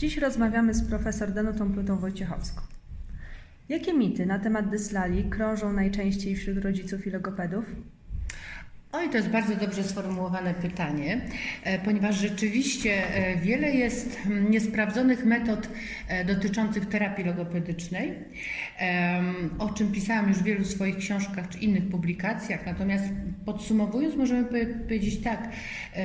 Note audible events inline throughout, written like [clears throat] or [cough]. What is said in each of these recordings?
Dziś rozmawiamy z profesor Danutą Plutą Wojciechowską. Jakie mity na temat dyslali krążą najczęściej wśród rodziców i logopedów? Oj, to jest bardzo dobrze sformułowane pytanie, e, ponieważ rzeczywiście e, wiele jest mm, niesprawdzonych metod e, dotyczących terapii logopedycznej, o czym pisałam już w wielu swoich książkach czy innych publikacjach. Natomiast podsumowując, możemy powie- powiedzieć tak,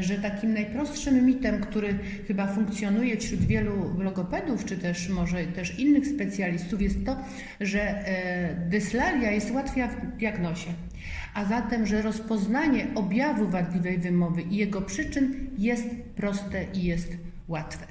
że takim najprostszym mitem, który chyba funkcjonuje wśród wielu logopedów, czy też może też innych specjalistów, jest to, że dyslalia jest łatwa w diagnozie a zatem, że rozpoznanie objawu wadliwej wymowy i jego przyczyn jest proste i jest łatwe.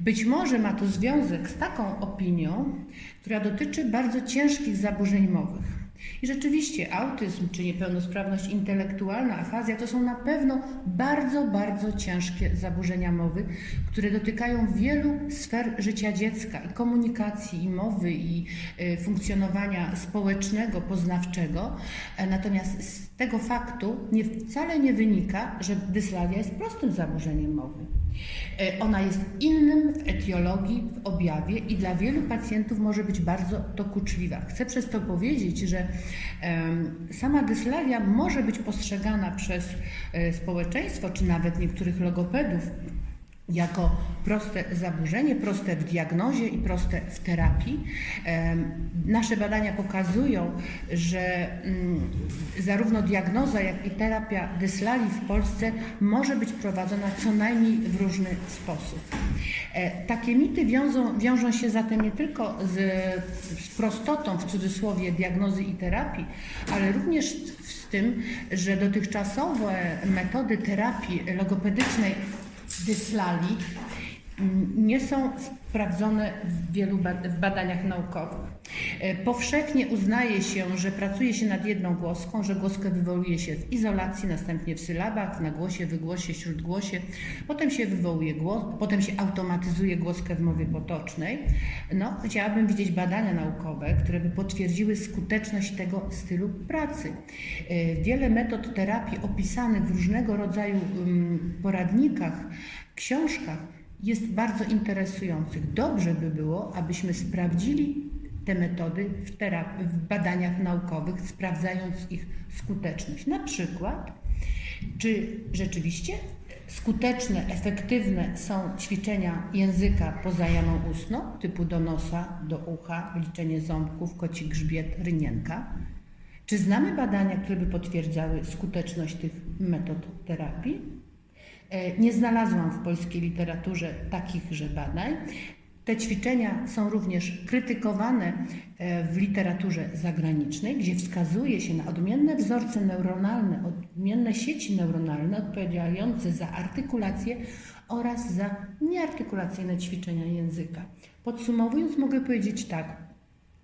Być może ma to związek z taką opinią, która dotyczy bardzo ciężkich zaburzeń mowych. I rzeczywiście autyzm czy niepełnosprawność intelektualna, afazja to są na pewno bardzo, bardzo ciężkie zaburzenia mowy, które dotykają wielu sfer życia dziecka i komunikacji, i mowy, i y, funkcjonowania społecznego, poznawczego. E, Natomiast z tego faktu nie, wcale nie wynika, że dyslalia jest prostym zaburzeniem mowy. E, Ona jest innym w etiologii, w objawie i dla wielu pacjentów może być bardzo dokuczliwa. Chcę przez to powiedzieć, że sama dyslalia może być postrzegana przez e, społeczeństwo, czy nawet niektórych logopedów jako proste zaburzenie, proste w diagnozie i proste w terapii. Nasze badania pokazują, że mm, zarówno diagnoza, jak i terapia dyslalii w Polsce może być prowadzona co najmniej w różny sposób. E, Takie mity wiążą, wiążą się zatem nie tylko z, z prostotą w cudzysłowie diagnozy i terapii, ale również z tym, że dotychczasowe metody terapii logopedycznej dyslali mm, nie są sprawdzone w wielu badaniach naukowych. E, Powszechnie uznaje się, że pracuje się nad jedną głoską, że głoskę wywołuje się w izolacji, następnie w sylabach, w nagłosie, wygłosie, śródgłosie, potem się wywołuje głos, potem się automatyzuje głoskę w mowie potocznej. No, chciałabym widzieć badania naukowe, które by potwierdziły skuteczność tego stylu pracy. E, Wiele metod terapii opisanych w różnego rodzaju ym, poradnikach, książkach jest bardzo interesujących. Dobrze by było, abyśmy sprawdzili te metody w, w badaniach naukowych, sprawdzając ich skuteczność. Na przykład, czy rzeczywiście skuteczne, efektywne są ćwiczenia języka poza jamą ustną, typu do nosa, do ucha, liczenie ząbków, koci grzbiet, rynienka. Czy znamy badania, które by potwierdzały skuteczność tych metod terapii? E, Nie znalazłam w polskiej literaturze takichże badań. Te ćwiczenia są również krytykowane e, w literaturze zagranicznej, gdzie wskazuje się na odmienne wzorce neuronalne, odmienne sieci neuronalne odpowiadające za artykulację oraz za nieartykulacyjne ćwiczenia języka. Podsumowując, mogę powiedzieć tak.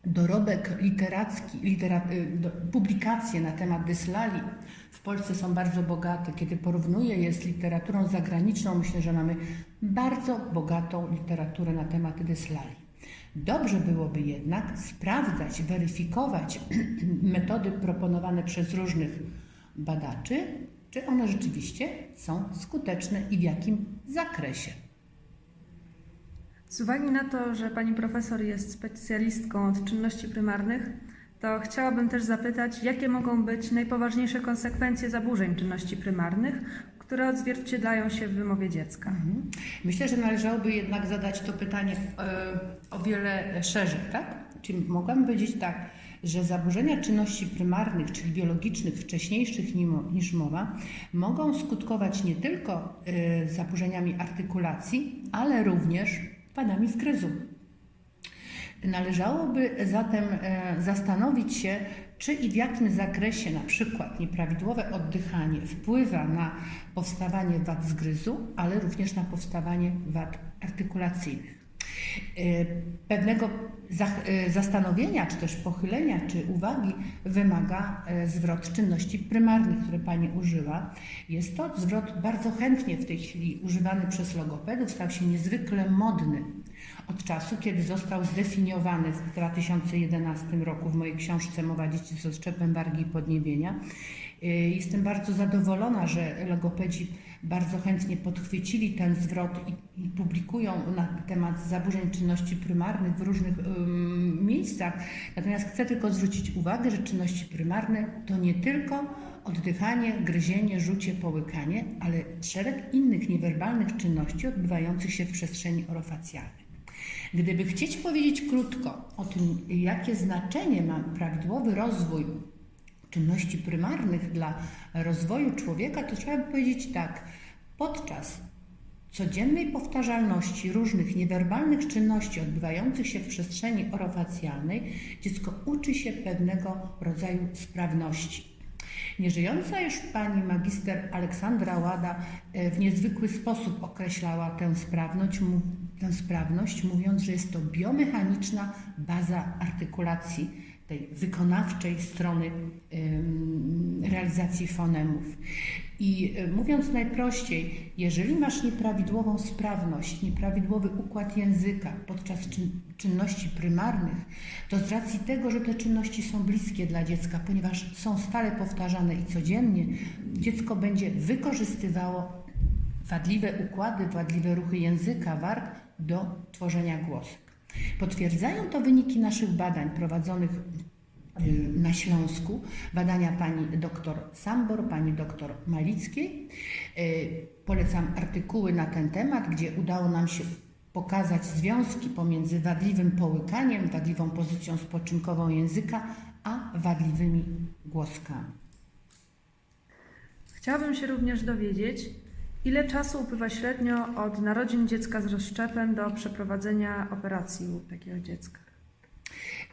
Dorobek literacki, litera, y, publikacje na temat dyslalii w Polsce są bardzo bogate. Kiedy porównuję je z literaturą zagraniczną, myślę, że mamy bardzo bogatą literaturę na temat dyslalii. Dobrze byłoby jednak sprawdzać, weryfikować [clears throat] metody proponowane przez różnych badaczy, czy one rzeczywiście są skuteczne i w jakim zakresie. Z uwagi na to, że pani profesor jest specjalistką od czynności prymarnych, to chciałabym też zapytać, jakie mogą być najpoważniejsze konsekwencje zaburzeń czynności prymarnych, które odzwierciedlają się w wymowie dziecka. Mhm. Myślę, że należałoby jednak zadać to pytanie e, o wiele szerzej, tak? Czyli mogłabym powiedzieć tak, że zaburzenia czynności prymarnych, czyli biologicznych, wcześniejszych niż mowa, mogą skutkować nie tylko e, zaburzeniami artykulacji, ale również wadami zgryzu. Należałoby zatem e, zastanowić się, czy i w jakim zakresie na przykład nieprawidłowe oddychanie wpływa na powstawanie wad zgryzu, ale również na powstawanie wad artykulacyjnych. E, Pewnego e, zastanowienia, czy też pochylenia, czy uwagi wymaga e, zwrot czynności prymarnych, które Pani użyła. Jest to zwrot bardzo chętnie w tej chwili używany przez logopedów, stał się niezwykle modny od czasu, kiedy został zdefiniowany w 2011 roku w mojej książce Mowa dzieci z odczepem wargi i podniebienia. Jestem bardzo zadowolona, że logopedzi bardzo chętnie podchwycili ten zwrot i, publikują na temat zaburzeń czynności prymarnych w różnych miejscach. Natomiast chcę tylko zwrócić uwagę, że czynności prymarne to nie tylko oddychanie, gryzienie, rzucie, połykanie, ale szereg innych niewerbalnych czynności odbywających się w przestrzeni orofacjalnej. Gdyby chcieć powiedzieć krótko o tym, jakie znaczenie ma prawidłowy rozwój czynności prymarnych dla rozwoju człowieka, to trzeba by powiedzieć tak. Podczas codziennej powtarzalności różnych niewerbalnych czynności odbywających się w przestrzeni orofacjalnej, dziecko uczy się pewnego rodzaju sprawności. Nieżyjąca już pani magister Aleksandra Łada e, w niezwykły sposób określała tę sprawność, tę sprawność, mówiąc, że jest to biomechaniczna baza artykulacji tej wykonawczej strony realizacji fonemów. I e, mówiąc najprościej, jeżeli masz nieprawidłową sprawność, nieprawidłowy układ języka podczas czyn- czynności prymarnych, to z racji tego, że te czynności są bliskie dla dziecka, ponieważ są stale powtarzane i codziennie, dziecko będzie wykorzystywało wadliwe układy, wadliwe ruchy języka, warg do tworzenia głosek. Potwierdzają to wyniki naszych badań prowadzonych y, na Śląsku, badania pani doktor Sambor, pani doktor Malickiej. Y, Polecam artykuły na ten temat, gdzie udało nam się pokazać związki pomiędzy wadliwym połykaniem, wadliwą pozycją spoczynkową języka, a wadliwymi głoskami. Chciałabym się również dowiedzieć, ile czasu upływa średnio od narodzin dziecka z rozszczepem do przeprowadzenia operacji u takiego dziecka.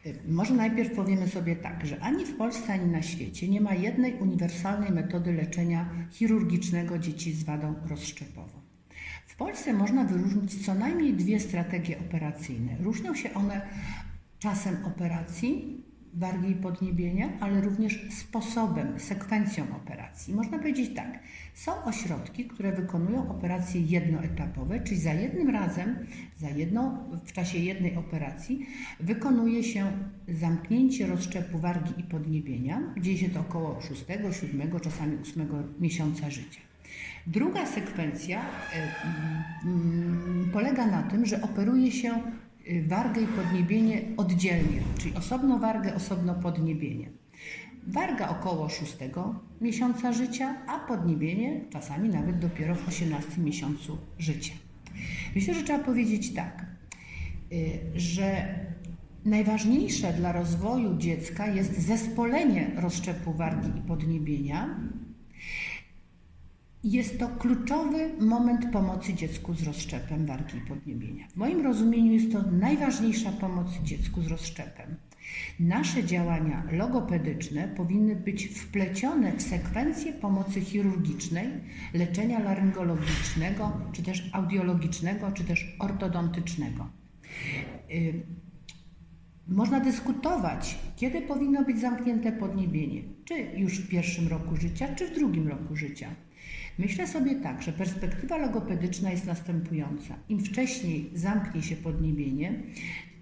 Y, Może najpierw powiemy sobie tak, że ani w Polsce, ani na świecie nie ma jednej uniwersalnej metody leczenia chirurgicznego dzieci z wadą rozszczepową. W Polsce można wyróżnić co najmniej dwie strategie operacyjne. Różnią się one czasem operacji wargi i podniebienia, ale również sposobem, sekwencją operacji. Można powiedzieć tak, są ośrodki, które wykonują operacje jednoetapowe, czyli za jednym razem, za jedną, w czasie jednej operacji wykonuje się zamknięcie rozszczepu wargi i podniebienia. Dzieje się to około 6, 7, czasami 8 miesiąca życia. Druga sekwencja e, mm, polega na tym, że operuje się wargę i podniebienie oddzielnie, czyli osobno wargę, osobno podniebienie. Warga około 6 miesiąca życia, a podniebienie czasami nawet dopiero w 18 miesiącu życia. Myślę, że trzeba powiedzieć tak, y, że najważniejsze dla rozwoju dziecka jest zespolenie rozszczepu wargi i podniebienia, jest to kluczowy moment pomocy dziecku z rozszczepem wargi i podniebienia. W moim rozumieniu jest to najważniejsza pomoc dziecku z rozszczepem. Nasze działania logopedyczne powinny być wplecione w sekwencję pomocy chirurgicznej, leczenia laryngologicznego, czy też audiologicznego, czy też ortodontycznego. Y, można dyskutować, kiedy powinno być zamknięte podniebienie, czy już w pierwszym roku życia, czy w drugim roku życia. Myślę sobie tak, że perspektywa logopedyczna jest następująca. Im wcześniej zamknie się podniebienie,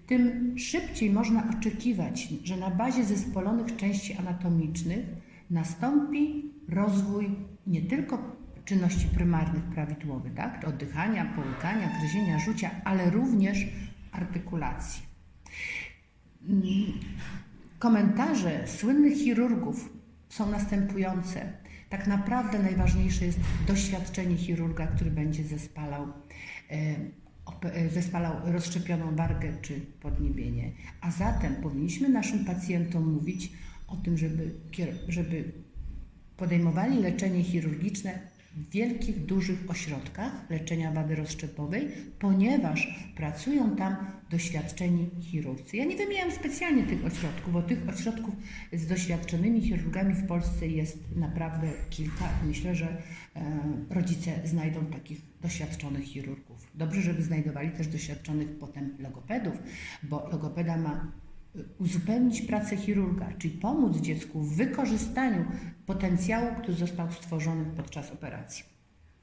tym szybciej można oczekiwać, że na bazie zespolonych części anatomicznych nastąpi rozwój nie tylko czynności prymarnych prawidłowych, tak? oddychania, połykania, gryzienia, rzucia, ale również artykulacji. Mm, Komentarze słynnych chirurgów są następujące. Tak naprawdę najważniejsze jest doświadczenie chirurga, który będzie zespalał, e, e, zespalał rozszczepioną wargę czy podniebienie. A zatem powinniśmy naszym pacjentom mówić o tym, żeby, żeby podejmowali leczenie chirurgiczne w wielkich, dużych ośrodkach leczenia wady rozszczepowej, ponieważ pracują tam doświadczeni chirurdzy. Ja nie wymieniam specjalnie tych ośrodków, bo tych ośrodków z doświadczonymi chirurgami w Polsce jest naprawdę kilka. Myślę, że e, rodzice znajdą takich doświadczonych chirurgów. Dobrze, żeby znajdowali też doświadczonych potem logopedów, bo logopeda ma uzupełnić pracę chirurga, czyli pomóc dziecku w wykorzystaniu potencjału, który został stworzony podczas operacji.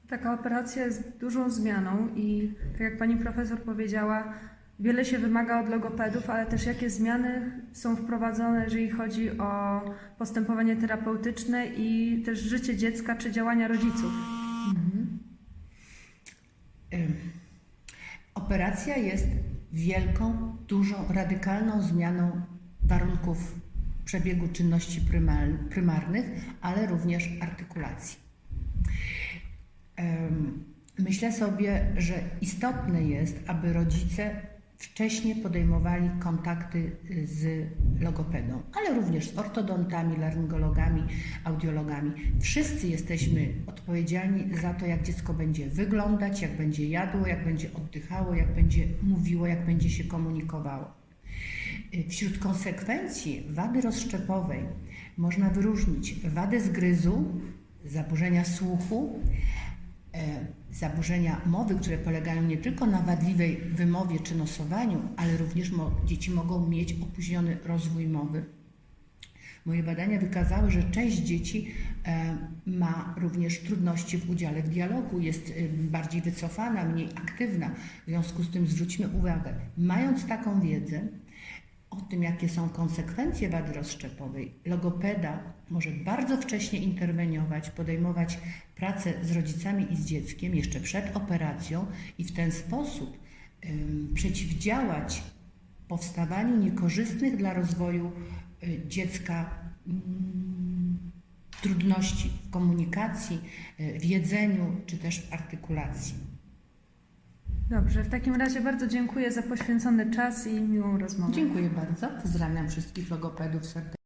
Taka operacja jest dużą zmianą i tak jak pani profesor powiedziała, wiele się wymaga od logopedów, ale też jakie zmiany są wprowadzone, jeżeli chodzi o postępowanie terapeutyczne i też życie dziecka czy działania rodziców. Mhm. Operacja jest wielką, dużą, radykalną zmianą warunków przebiegu czynności prymarnych, ale również artykulacji. Myślę sobie, że istotne jest, aby rodzice wcześniej podejmowali kontakty z logopedą, ale również z ortodontami, laryngologami, audiologami. Wszyscy jesteśmy odpowiedzialni za to, jak dziecko będzie wyglądać, jak będzie jadło, jak będzie oddychało, jak będzie mówiło, jak będzie się komunikowało. Wśród konsekwencji wady rozszczepowej można wyróżnić wadę zgryzu, zaburzenia słuchu, zaburzenia mowy, które polegają nie tylko na wadliwej wymowie czy nosowaniu, ale również dzieci mogą mieć opóźniony rozwój mowy. Moje badania wykazały, że część dzieci e, ma również trudności w udziale w dialogu, jest e, bardziej wycofana, mniej aktywna. W związku z tym zwróćmy uwagę, mając taką wiedzę o tym, jakie są konsekwencje wady rozszczepowej, logopeda może bardzo wcześnie interweniować, podejmować pracę z rodzicami i z dzieckiem jeszcze przed operacją i w ten sposób przeciwdziałać powstawaniu niekorzystnych dla rozwoju y, dziecka mm, trudności w komunikacji, y, w jedzeniu czy też w artykulacji. Dobrze, w takim razie bardzo dziękuję za poświęcony czas i miłą rozmowę. Dziękuję bardzo. Pozdrawiam wszystkich logopedów serdecznie.